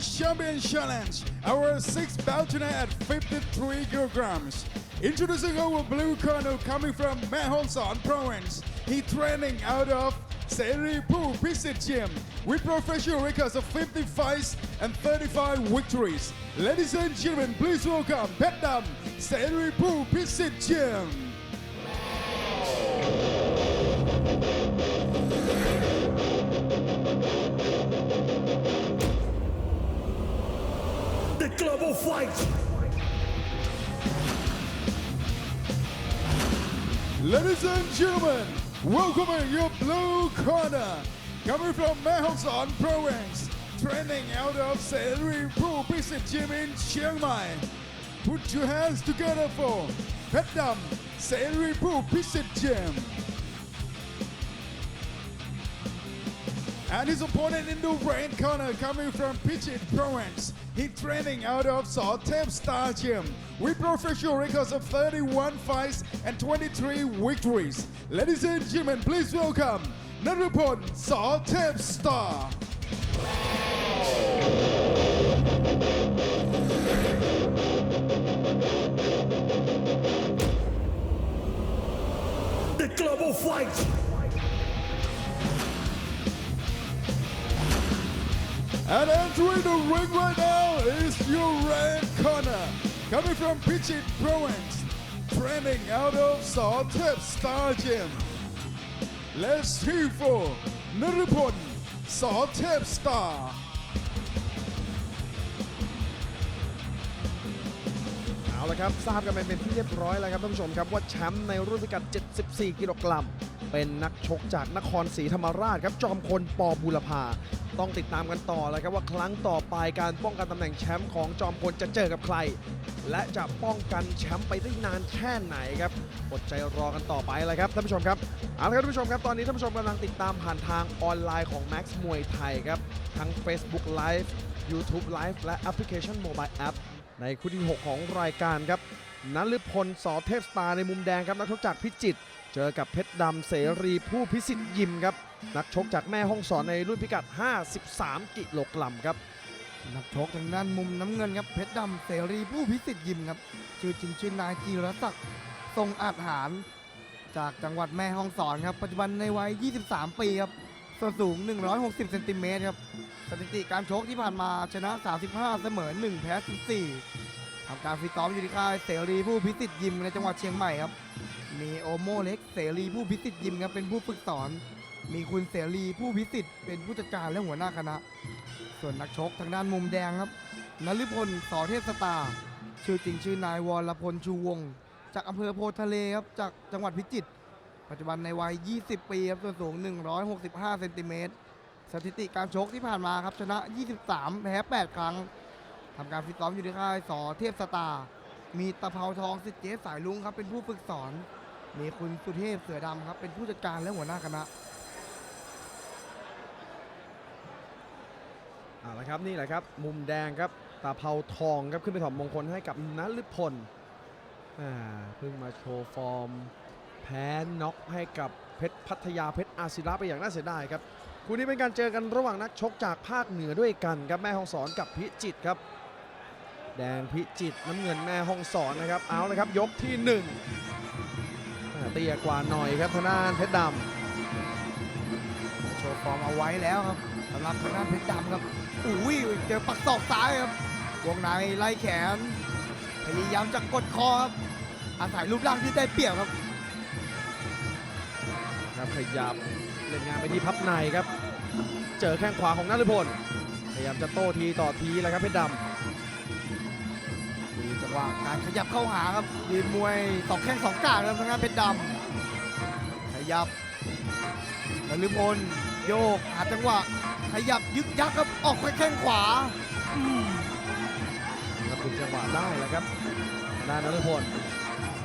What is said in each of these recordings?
Champion Challenge. Our sixth bout tonight at 53 kilograms. Introducing our blue corner coming from Mahonsan province. He training out of Seri Poo Pisit Gym with professional records of 50 fights and 35 victories. Ladies and gentlemen, please welcome Pet Dam Seri Poo Pisit Gym. Fight. Ladies and gentlemen, welcome your blue corner, coming from Mahonsan province, training out of Seri Pro Business Gym in Chiang Mai. Put your hands together for Dam Seri Pro Business Gym. And his opponent in the red corner coming from Pichit Province. He training out of Star Gym with professional records of 31 fights and 23 victories. Ladies and gentlemen, please welcome Narupon Sawtep Star. The Global Fight. And entering the ring right now is your red corner, coming from Pichit Province, training out of Sawtep Star Gym. Let's hear for Narupon Sawtep Star. เอาละครับ ทราบกันไปเป็นที่เรียบร้อยแล้วครับท่านผู้ชมครับ ว่าแชมป์ในรุ่นพิกัด 74 กิโลกรัม เป็นนักชกจากนครศรีธรรมราชครับจอมพลปบุรพาต้องติดตามกันต่อแล้วครับว่าครั้งต่อไปการป้องกันตำแหน่งแชมป์ของจอมพลจะเจอกับใคร และจะป้องกันแชมป์ไปได้นานแค่ไหนครับอดใจรอกันต่อไปเลยครับท่านผู้ชมครับเอาละครับท่านผู้ชมครับตอนนี้ท่านผู้ชมกำลังติดตามผ่านทางออนไลน์ของ Max มวยไทยครับทั้ง Facebook Live YouTube Live และแอปพลิเคชัน Mobile App ในคู่ที่ 6 ของรายการครับนัลพลสอเทพสตาร์ในมุมแดงครับนักชกจากพิจิตรเจอกับเพชรดำเสรีผู้พิสิทธิ์ยิมครับ นักชกจากแม่ห้องสอนในรุ่นพิกัด 53 กิโลกรัมครับ นักชกทางด้านมุมน้ำเงินครับเพชรดำเสรีผู้พิสิทธิ์ยิมครับชื่อจริงชื่อนายจีรศักดิ์ทรงอาจหาร จากจังหวัดแม่ฮ่องสอนครับ ปัจจุบันในวัย 23 ปีครับ ส่วนสูง 160เซนติเมตรครับสถิติการชกที่ผ่านมาชนะ 35 เสมอ 1 แพ้ 14ทำการฟิตซ้อมอยู่ที่ค่ายเสรีผู้พิสิทธิ์ยิมในจังหวัดเชียงใหม่ครับ มีโอโมเล็กเสรีผู้พิสิทธิ์ยิมครับเป็นผู้ฝึกสอน มีคุณเสรีผู้พิสิทธิ์เป็นผู้จัดการและหัวหน้าคณะ ส่วนนักชกทางด้านมุมแดงครับนฤพลสอเทพสตาชื่อจริงชื่อนายวรพลชูวงศ์จากอำเภอโพทะเลครับจากจังหวัดพิจิตร ปัจจุบันในวัย 20 ปีครับส่วนสูง 165 เซนติเมตรสถิติการชกที่ผ่านมาครับชนะ 23 แพ้ 8 ครั้งทำการฟิตซ้อมอยู่ที่ค่ายสอเทพสตาร์มีตะเภาทองสิทธิ์เจสายลุงครับเป็นผู้ฝึกสอน มีคุณสุเทพเสือดำครับเป็นผู้จัดการและหัวหน้าคณะเอาละครับนี่แหละครับ มุมแดงครับตาเภาทองครับขึ้นไปถอดมงคลให้กับนัลพลอ่าเพิ่งมาโชว์ฟอร์ม แพ้น็อกให้กับเพชรพัทยาเพชรอาศิระไปอย่างน่าเสียดายครับคู่นี้เป็นการเจอกันระหว่างนักชกจากภาคเหนือด้วยกันครับแม่ห้องสอนกับพิจิตครับ แดงพิจิตน้ำเงินแม่ห้องสอนนะครับเอาเลยครับยกที่หนึ่งเตี้ยกว่าหน่อยครับทางด้านเพชรดำโชว์ฟอร์มเอาไว้แล้วครับสำหรับทางด้านเพชรดำครับอุ้ยเจอปักศอกซ้ายครับวงในไล่แขนพยายามจะกดคอครับอาศัยรูปร่างที่ได้เปรียบครับ ครับขยับเล่นงานไปที่พับในครับ เจอแข้งขวาของนฤพลพยายามจะโต้ทีต่อทีแล้วครับเพชรดดูจังหวะการขยับเข้าหาครับยืนมวยสองแข้งสองกาดครับทางด้านเพชรดำขยับนฤพลโยกหาจังหวะขยับยึกยักครับออกไปแข้งขวาอืมำแล้วคุมจังหวะได้แล้วครับด้านนฤพล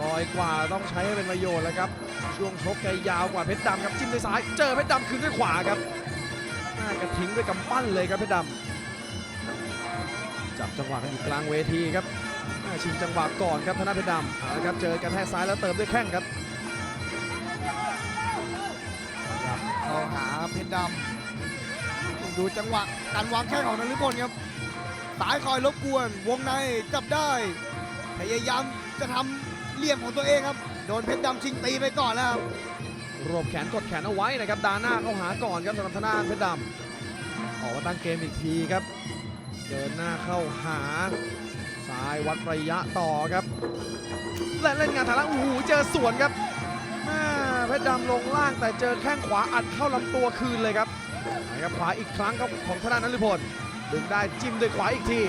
รอยกว่าต้องใช้ให้เป็นประโยชน์แล้วครับ ช่วงชกแกยาวกว่าเพชรดำครับจิ้มด้วยซ้าย เจอเพชรดำคืนด้วยขวาครับน่ากระทิ้งด้วยกำปั้นเลยครับเพชรดำจับจังหวะกันอยู่กลางเวทีครับชิงจังหวะก่อนครับธนาเพชรดำเอาละครับเจอกระแทกซ้ายแล้วเติมด้วยแข้งครับเข้าหาเพชรดำดูจังหวะการวางแข้งของนฤพลครับสายคอยรบกวน วงในจับได้ พยายามจะทำเหลี่ยมของตัวเองครับ โดนเพชรดำชิงตีไปก่อนแล้วครับรวบแขนกดแขนเอาไว้นะครับดาหน้าเข้าหาก่อนครับสำหรับธนาเพชรดำออกมาตั้งเกมอีกทีครับ เดินหน้าเข้าหาซ้ายวัดระยะต่อครับ และเล่นงานฐานล่างโอ้โหเจอสวนครับเพชรดำลงล่างแต่เจอแข้งขวาอัดเข้าลำตัวคืนเลยครับนะครับขวาอีกครั้งครับของธนานันลิพลดึงได้จิ้มด้วยขวาอีกที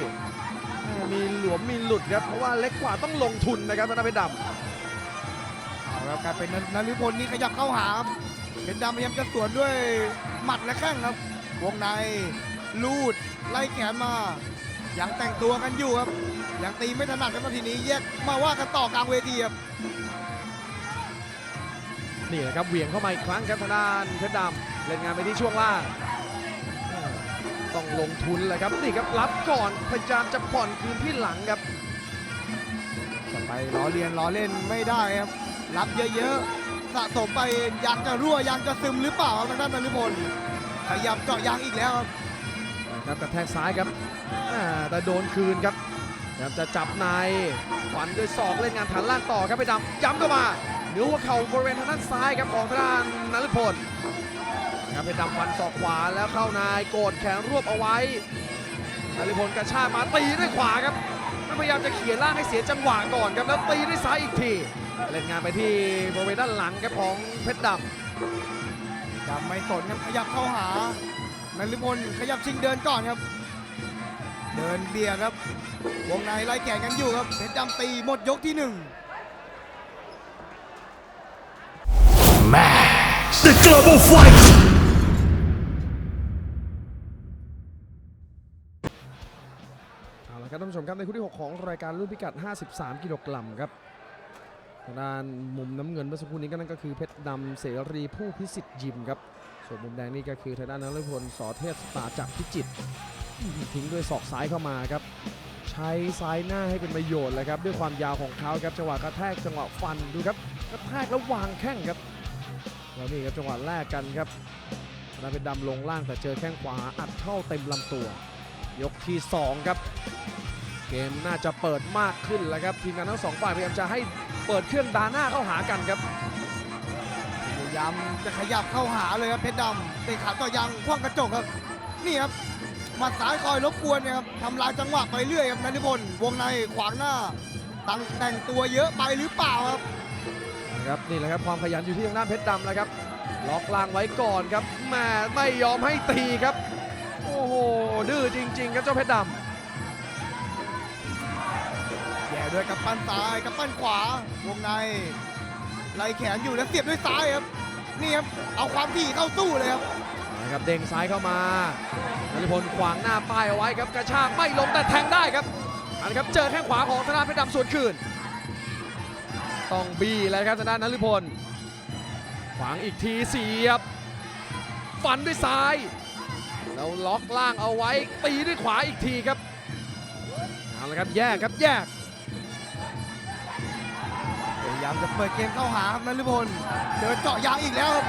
มีหลวมมีหลุดครับเพราะว่าเล็กกว่าต้องลงทุนนะครับธนาเพชรดำ ครับกลายเป็นนฤพลนี่ขยับเข้าหาครับเพชรดำพยายามจะสวนด้วยหมัดและแข้งครับ วงในลูดไล่แขนมา ยังแต่งตัวกันอยู่ครับ ยังตีไม่ถนัดครับนาทีนี้แยกมาว่ากันต่อกลางเวทีครับนี่แหละครับเหวี่ยงเข้ามาอีกครั้งครับทางด้านเพชรดำเล่นงานไปที่ช่วงล่างต้องลงทุนแหละครับนี่ครับรับก่อนพยายามจะผ่อนคืนที่หลังครับจะไปล้อเลียนล้อเล่นไม่ได้ครับ รับเยอะๆสะสมไปยางจะรั่วยางจะซึมหรือเปล่าครับทางด้านนฤพลขยับเจาะยางอีกแล้วครับครับกระแทกซ้ายครับแต่โดนคืนครับพยายามจะจับในฟันด้วยศอกเล่นงานฐานล่างต่อครับไปดำย้ำเข้ามาเหนือหัวเข่าบริเวณทางด้านซ้ายครับของทางด้านนฤพลครับไปดำฟันศอกขวาแล้วเข้านายโกดแขนรวบเอาไว้นฤพลกระชากมาตีด้วยขวาครับพยายามจะเขี่ยล่างให้เสียจังหวะก่อนครับแล้วตีด้วยซ้ายอีกที เล่นงานไปที่บริเวณด้านหลังครับของเพชรดำดำไม่สนครับขยับเข้าหานฤพลขยับชิงเดินก่อนครับ เดินเบียดครับ วงในไล่แข่งกันอยู่ครับเพชรดำตีหมดยกที่หนึ่ง The Global Fight เอาละครับท่านผู้ชมครับในคู่ที่ 6 ของรายการรุ่นพิกัด 53 กิโลกรัมครับ ทางด้านมุมน้ำเงินเมื่อสักครู่นี้ก็นั่นก็คือเพชรดำเสรีผู้พิสิทธิ์ยิมครับ ส่วนมุมแดงนี่ก็คือทางด้านนฤพลสอเทพสตาจากพิจิตรอื้อหือทิ้งด้วยศอกซ้ายเข้ามาครับ ใช้ซ้ายหน้าให้เป็นประโยชน์เลยครับ ด้วยความยาวของเขาครับจังหวะกระแทกจังหวะฟันดูครับกระแทกแล้ววางแข้งครับแล้วนี่ครับจังหวะแรกกันครับทางด้านเพชรดำลงล่างแต่เจอแข้งขวาอัดเข้าเต็มลำตัว ยกที่สองครับ เกมน่าจะเปิดมากขึ้นแล้วครับทีมงานทั้งสองฝ่ายพยายามจะให้ เปิดเครื่องดาหน้าเข้าหากันครับพยายามจะขยับเข้าหาเลยครับเพชรดำเตะขาต่อยางคว้างกระจกครับ นี่ครับหมัดซ้ายคอยรบกวนเนี่ยครับทำลายจังหวะไปเรื่อยครับนฤพลวงในขวางหน้าตั้งแต่งตัวเยอะไปหรือเปล่าครับนะครับนี่แหละครับความขยันอยู่ที่ทางด้านเพชรดำแล้วครับล็อกล่างไว้ก่อนครับแหม่ไม่ยอมให้ตีครับ โอ้โหดื้อจริง ๆ ครับเจ้าเพชรดแด้วยกับปั้นซ้ายกับปั้นขวาวงในไล่แขนอยู่แล้วเสียบด้วยซ้ายครับนี่ครับเอาความถี่เข้าสู้เลยครับนะครับเด้งซ้ายเข้ามานฤพลขวางหน้าป้ายเอาไว้ครับกระชากไม่ลงแต่แทงได้ครับอันนี้ครับเจอแข้งขวาของทางด้าเพชรดำสวนคืน ต้องบี้แล้วครับทางด้านนฤพลขวางอีกทีเสียบ ฟันด้วยซ้ายแล้วล็อกล่างเอาไว้ตีด้วยขวาอีกทีครับเอาละครับแยกครับแยก ยายามจะเปิดเกมเข้าหาครับนฤพลเดินเจาะยางอีกแล้วครับ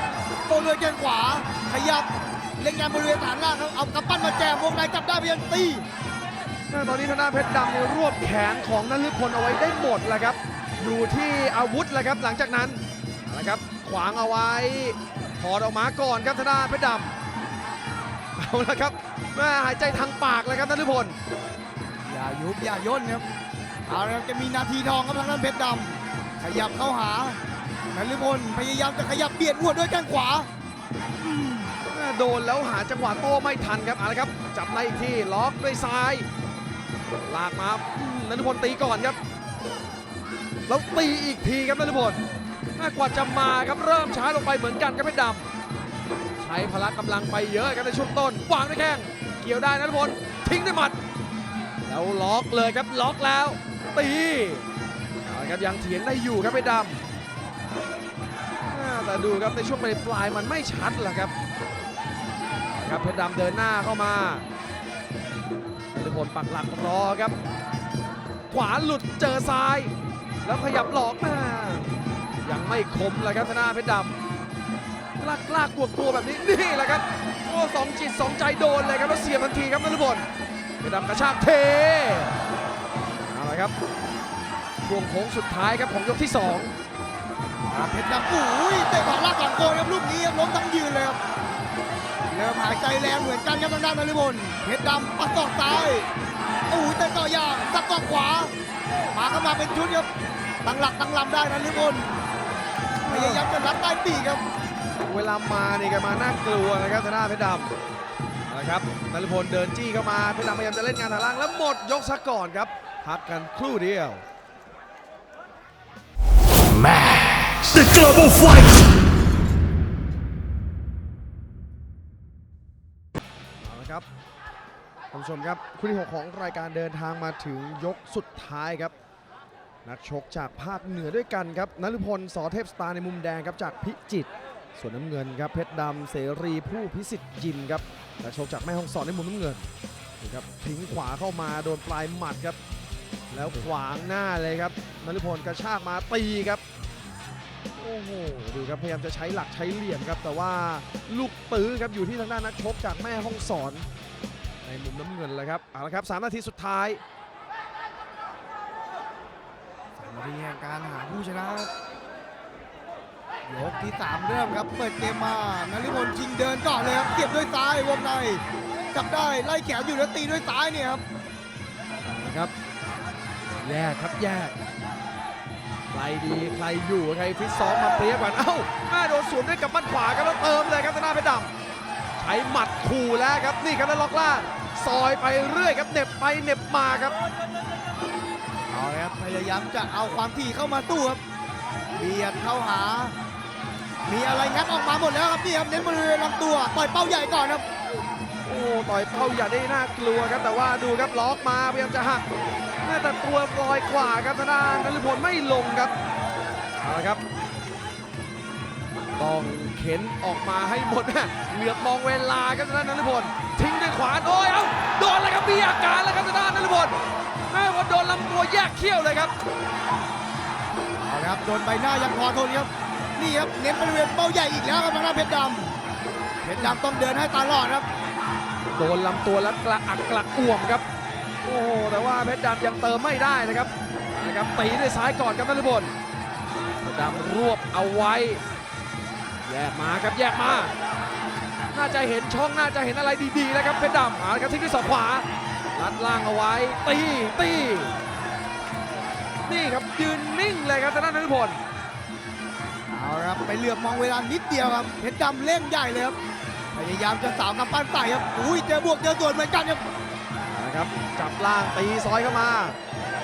โตเลยแกนขวา ขยับเล่นงานบริเวณฐานล่างครับเอากำปั้นมาแจมวงในจับได้พยายามตีแม่ตอนนี้ทางด้านเพชรดำเนี่ยรวบแขนของนฤพลเอาไว้ได้หมดแล้วครับ อยู่ที่อาวุธแล้วครับหลังจากนั้นเอาละครับขวางเอาไว้ถอดออกมาก่อนครับทางด้านเพชรดำเอาละครับแม่หายใจทางปากเลยครับนฤพลอย่ายุบอย่าย่นครับเอาละครับจะมีนาทีทองครับทางด้านเพชรดำ ขยับเข้าหานฤพลพยายามจะขยับเบียดหัวดด้วยแข้งขวา โดนแล้วหาจังหวะโต้ไม่ทันครับเอาละครับ จับในอีกทีล็อกด้วยซ้าย ลากมาอืมนฤพลตีก่อนครับ แล้วตีอีกทีครับนฤพลม่กว่าจะมาครับเริ่มช้าลงไปเหมือนกันครับเพชรดำใช้พละกำลังไปเยอะครับในช่วงต้นวางด้วยแข้งเกี่ยวได้นะทุกคนทิ้งด้วยหมัด แล้วล็อกเลยครับล็อกแล้วตี ครับยังเถียงได้อยู่ครับเพชรดำแต่ดูครับในช่วงปลายมันไม่ชัดแหละครับครับเพชรดำเดินหน้าเข้ามาทุกคนปักหลักรอครับ ขวาหลุดเจอซ้าย แล้วขยับหลอกมายังไม่คมเลยครับธนาเพชรดำลากลากกลัวกลัวแบบนี้นี่แหละครับโอ้สองจิตสองใจโดนเลยครับแล้วเสียบทันทีครับนฤพลเพชรดำกระชากเทเอาละครับ ช่วงโค้งสุดท้ายครับของยกที่สองครับเพชรดำอุ้ยเตะขวาลากก่อนโกยครับลูกนี้ครับล้มทั้งยืนเลยครับเริ่มหายใจแรงเหมือนกันครับทางด้านนฤพลเพชรดำปัดศอกซ้ายอุ้ยเตะต่อยางสับศอกขวามาเข้ามาเป็นชุดครับตั้งหลักตั้งลำได้นฤพลพยายามจะรัดใต้ปีกครับ เวลามานี่แกมาน่ากลัวนะครับทางด้านเพชรดำเอาละครับนฤพลเดินจี้เข้ามาเพชรดำพยายามจะเล่นงานฐานล่างแล้วหมดยกซะก่อนครับพักกันครู่เดียว The Global Fight! เอาละครับท่านผู้ชมครับคู่ที่ 6 ของรายการเดินทางมาถึงยกสุดท้ายครับ นักชกจากภาคเหนือด้วยกันครับนฤพลสอเทพสตาร์ในมุมแดงครับจากพิจิตรส่วนน้ำเงินครับเพชรดำเสรีผู้พิสิทธิ์ยิมครับนักชกจากแม่ฮ่องสอนในมุมน้ำเงินนี่ครับทิ้งขวาเข้ามาโดนปลายหมัดครับ แล้วขวางหน้าเลยครับนฤพลกระชากมาตีครับ โอ้โหดูครับพยายามจะใช้หลักใช้เหลี่ยมครับ แต่ว่าลูกตื้อครับอยู่ที่ทางด้านนักชกจากแม่ห้องสอน ในมุมน้ำเงินเลยครับเอาละครับ3นาทีสุดท้ายสามนาทีแห่งการหาผู้ชนะครับยกที่ 3 เริ่มครับ เปิดเกมมานฤพลชิงเดินก่อนเลยครับเสียบด้วยซ้ายวงในจับได้ไล่แขนอยู่แล้วตีด้วยซ้ายเนี่ยครับนะครับแยกครับแยก ใครดีใครอยู่ใครฟิตซ้อมมาเปรี้ยกว่าเอ้าแม่โดนสวนด้วยกับมัดขวาครับแล้วเติมเลยครับทางด้าเพชรดำใช้หมัดขู่แล้วครับนี่ครับแล้วล็อกล่างซอยไปเรื่อยครับเหน็บไปเหน็บมาครับเอาละครับพยายามจะเอาความถี่เข้ามาตู้ครับเบียดเข้าหา มีอะไรงัดออกมาหมดแล้วครับนี่ครับเน้นบริเวณลำตัวต่อยเป้าใหญ่ก่อนครับ อ้ต่อยเป้าอย่าได้น่ากลัวครับ แต่ว่าดูครับล็อกมาพยายามจะหักแม่แต่ตัวลอยกว่าครับทางด้านนฤพลไม่ลงครับเอาละครับต้องเข็นออกมาให้หมดนะเหลือบมองเวลาครับทางด้านนฤพลทิ้งด้วยขวาโอ้ยเอ้าโดนเลยครับมีอาการแล้วครับทางด้านนฤพลแม่ว่าโดนลำตัวแยกเขี้ยวเลยครับเอาละครับโดนใบหน้ายังพอทนครับนี่ครับเน้นบริเวณเป้าใหญ่อีกแล้วครับทางด้านเพชรดำเพชรดำต้องเดินให้ตลอดครับ โดนลำตัวแล้วกระอักกระอ่วมครับ โอ้โหแต่ว่าเพชรดำยังเติมไม่ได้นะครับนะครับตีด้วยซ้ายก่อนครับนฤพลเพชรดำรวบเอาไว้ แยกมาครับแยกมา น่าจะเห็นช่องน่าจะเห็นอะไรดีๆแล้วครับเพชรดำเอาครับทิ้งด้วยศอกขวาลัดล่างเอาไว้ ตีตีนี่ครับยืนนิ่งเลยครับทางด้านนฤพลเอาครับไปเหลือบมองเวลานิดเดียวครับเพชรดำเล่นใหญ่เลยครับ พยายามจะสาวกำปั้นใส่ครับอุ้ยเจอบวกเจอส่วนเหมือนกันครับนะครับจับล่างตีซอยเข้ามา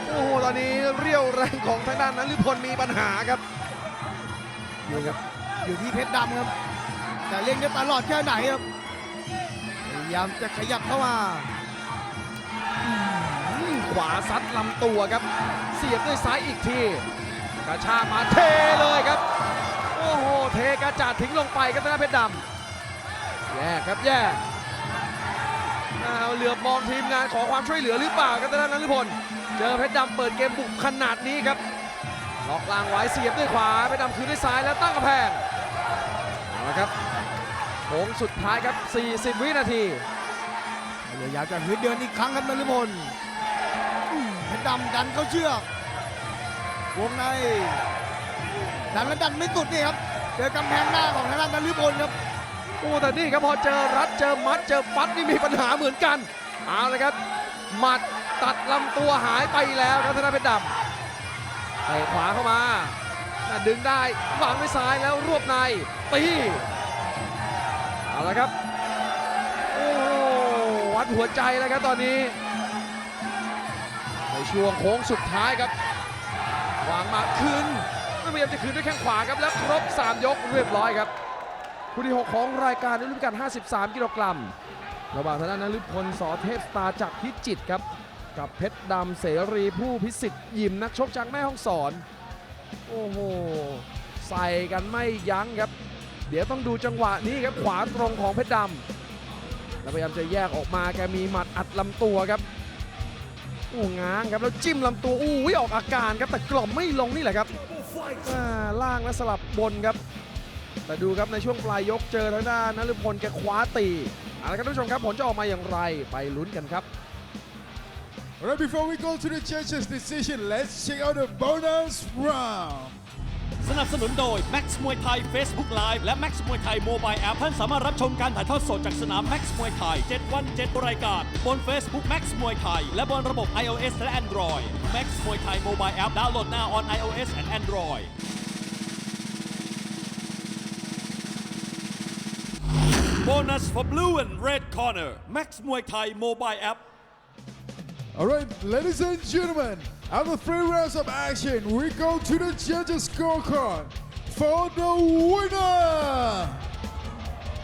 โอ้โหตอนนี้เรี่ยวแรงของทางด้านนฤพลมีปัญหาครับอยู่ครับอยู่ที่เพชรดำครับ แต่เล่นได้ตลอดแค่ไหนครับพยายามจะขยับเข้ามาอืมขวาซัดลำตัวครับ เสียบด้วยซ้ายอีกทีกระชากมาเทเลยครับ โอ้โห เทกระจาดทิ้งลงไปครับทางด้านเพชรดำ แยกครับแยกเอาเหลือบมองทีมงานขอความช่วยเหลือหรือเปล่าครับทางด้านนฤพลเจอเพชรดำเปิดเกมบุกขนาดนี้ครับล็อกล่างไว้เสียบด้วยขวาเพชรดำคืนด้วยซ้ายแล้วตั้งกระแพงเอาละครับโค้งสุดท้ายครับ 40 วินาทีพยายามจะฮึดเดินอีกครั้งครับนฤพลอืมเพชรดำดันเข้าเชือกวงในดันแล้วดันไม่สุดนี่ครับเจอกำแพงหน้าของทางด้านนฤพลครับ โอ้แต่นี่ครับพอเจอรัดเจอมัดเจอฟัดนี่มีปัญหาเหมือนกันเอาเลยครับหมัดตัดลำตัวหายไปแล้วครับธนาเพชรดำเตะขวาเข้ามาดึงได้วางด้วยซ้ายแล้วรวบในตีเอาละครับโอ้โหวัดหัวใจแล้วครับตอนนี้ ในช่วงโค้งสุดท้ายครับวางมาคืนพยายามจะคืนด้วยแข้งขวาครับแล้วครบ 3 ยกเรียบร้อยครับ คู่ที่ 6 ของรายการในรุ่นพิกัด 53 กิโลกรัม ระหว่างทางด้านนฤพลสอเทพสตาจากพิจิตรครับ กับเพชรดำเสรีผู้พิสิทธิ์ยิมนักชกจากแม่ฮ่องสอน โอ้โห ใส่กันไม่ยั้งครับ เดี๋ยวต้องดูจังหวะนี้ครับ ขวาตรงของเพชรดำแล้วพยายามจะแยกออกมาแกมีหมัดอัดลำตัวครับโอ้ง้างครับแล้วจิ้มลำตัวอู้ยออกอาการครับแต่กล่อมไม่ลงนี่แหละครับอ่าล่างและสลับบนครับ แต่ดูครับในช่วงปลายยกเจอทางด้านนฤพลแกคว้าตีเอาละครับท่านผู้ชมครับผลจะออกมาอย่างไรไปลุ้นกันครับ Alright, before we go to the judges' decision, let's check out the bonus round. สนับสนุนโดย Max มวยไทย Facebook Live และ Max มวยไทย Mobile App ท่านสามารถรับชมการถ่ายทอดสดจากสนาม Max มวยไทย 7 วัน 7 รายการ บน Facebook Max มวยไทย และบนระบบ iOS และ Android Max มวยไทย Mobile App ดาวน์โหลด now on iOS and Android Bonus for blue and red corner. Max Muay Thai mobile app. All right, ladies and gentlemen, after three rounds of action, we go to the judges' scorecard for the winner,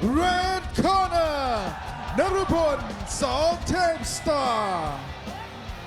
red corner, Narupon Song Star.